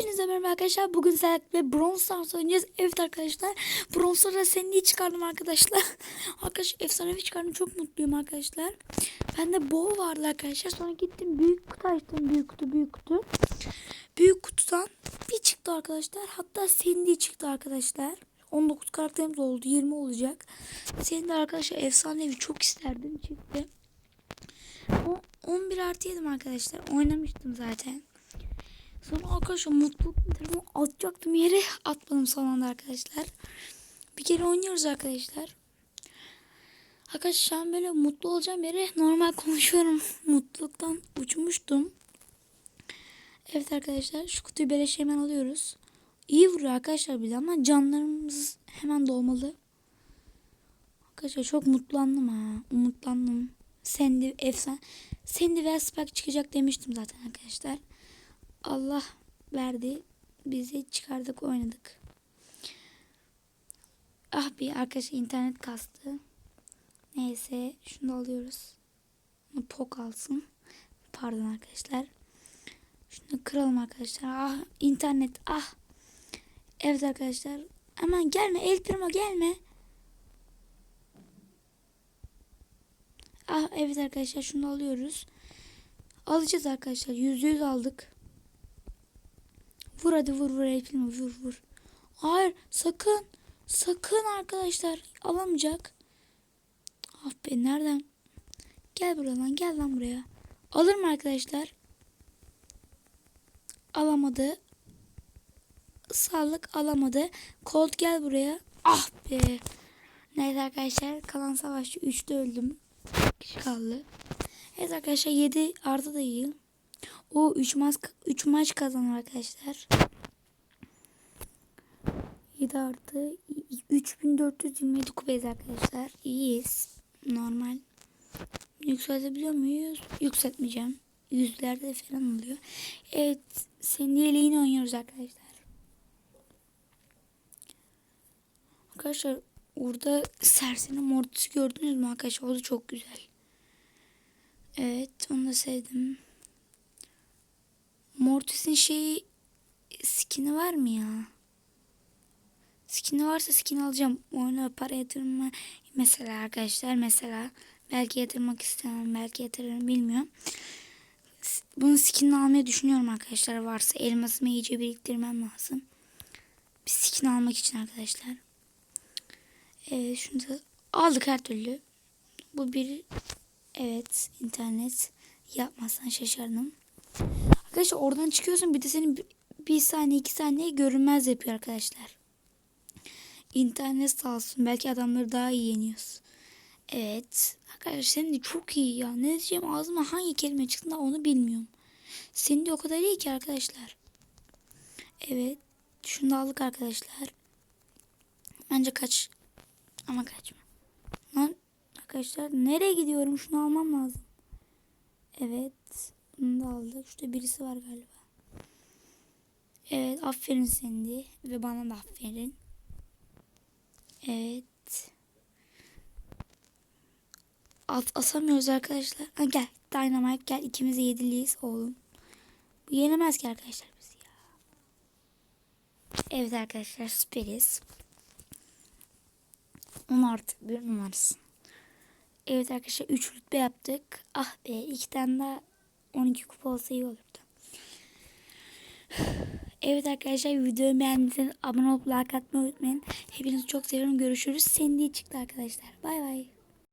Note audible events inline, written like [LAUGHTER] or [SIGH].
Hepinize merhaba arkadaşlar. Bugün sizlerle Bronze Stars oynayacağız. Evet arkadaşlar. Bronze Stars'a seni çıkardım arkadaşlar. [LAUGHS] arkadaşlar efsanevi çıkardım. Çok mutluyum arkadaşlar. Bende bow vardı arkadaşlar. Sonra gittim büyük kutu açtım. Büyük kutu büyük kutu. Büyük kutudan bir çıktı arkadaşlar. Hatta Sandy çıktı arkadaşlar. 19 karakterimiz oldu. 20 olacak. Sandy arkadaşlar efsanevi çok isterdim. Çıktı. O 11 artı yedim arkadaşlar. Oynamıştım zaten. Sonra arkadaşlar mutluluk telefonu atacaktım yere atmadım son anda arkadaşlar. Bir kere oynuyoruz arkadaşlar. Arkadaşlar şu böyle mutlu olacağım yere normal konuşuyorum. [LAUGHS] Mutluluktan uçmuştum. Evet arkadaşlar şu kutuyu beleş hemen alıyoruz. İyi vuruyor arkadaşlar bir de ama canlarımız hemen dolmalı. Arkadaşlar çok mutlandım ha. Umutlandım. Sandy efsane. Sandy ve Spike çıkacak demiştim zaten arkadaşlar. Allah verdi. Bizi çıkardık oynadık. Ah bir arkadaşlar internet kastı. Neyse şunu da alıyoruz. Pok alsın. Pardon arkadaşlar. Şunu kıralım arkadaşlar. Ah internet ah. Evet arkadaşlar. Aman gelme El Primo gelme. Ah evet arkadaşlar şunu alıyoruz. Alacağız arkadaşlar. Yüzde yüz aldık. Vur hadi vur vur El Primo vur vur. Hayır sakın. Sakın arkadaşlar alamayacak. Ah be nereden? Gel buraya lan gel lan buraya. Alır mı arkadaşlar? Alamadı. Sağlık alamadı. Colt gel buraya. Ah be. Neyse arkadaşlar kalan savaşçı 3'te öldüm. Kişi kaldı. Evet arkadaşlar 7 artı da iyi. O 3 maç 3 maç kazanır arkadaşlar. 7 artı 3427 kupayız arkadaşlar. İyiyiz. Normal. Yükseltebiliyor muyuz? Yükseltmeyeceğim. Yüzlerde falan oluyor. Evet. Sendiyle yine oynuyoruz arkadaşlar. Arkadaşlar orada serseri mortisi gördünüz mü arkadaşlar? O da çok güzel. Evet onu da sevdim. Mortis'in şeyi skin'i var mı ya? Skin'i varsa skin alacağım. Oyuna para yatırma mesela arkadaşlar mesela belki yatırmak istemem belki yatırırım bilmiyorum. Bunun skinini almayı düşünüyorum arkadaşlar varsa elmasımı iyice biriktirmem lazım. Bir skin almak için arkadaşlar. Evet şunu da aldık her türlü. Bu bir evet internet yapmazsan şaşardım. Arkadaşlar oradan çıkıyorsun bir de seni bir, saniye iki saniye görünmez yapıyor arkadaşlar. İnternet sağ olsun belki adamları daha iyi yeniyoruz. Evet arkadaşlar senin de çok iyi ya. Ne diyeceğim ağzıma hangi kelime çıktı da onu bilmiyorum. Senin de o kadar iyi ki arkadaşlar. Evet şunu da aldık arkadaşlar. Bence kaç ama kaçma. Lan arkadaşlar nereye gidiyorum? Şunu almam lazım. Evet. Bunu da aldık. Şurada birisi var galiba. Evet. Aferin Sandy. Ve bana da aferin. Evet. Alt asamıyoruz arkadaşlar. Ha, gel. Dynamite gel. İkimiz de yediliyiz oğlum. Bu yenemez ki arkadaşlar bizi ya. Evet arkadaşlar süperiz. 10 artı bir numarasın. Evet arkadaşlar 3 rütbe yaptık. Ah be 2 tane daha 12 kupa olsa iyi olurdu. Evet arkadaşlar videoyu beğendiyseniz abone olup like atmayı unutmayın. Hepinizi çok seviyorum. Görüşürüz. Sandy çıktı arkadaşlar. Bay bay.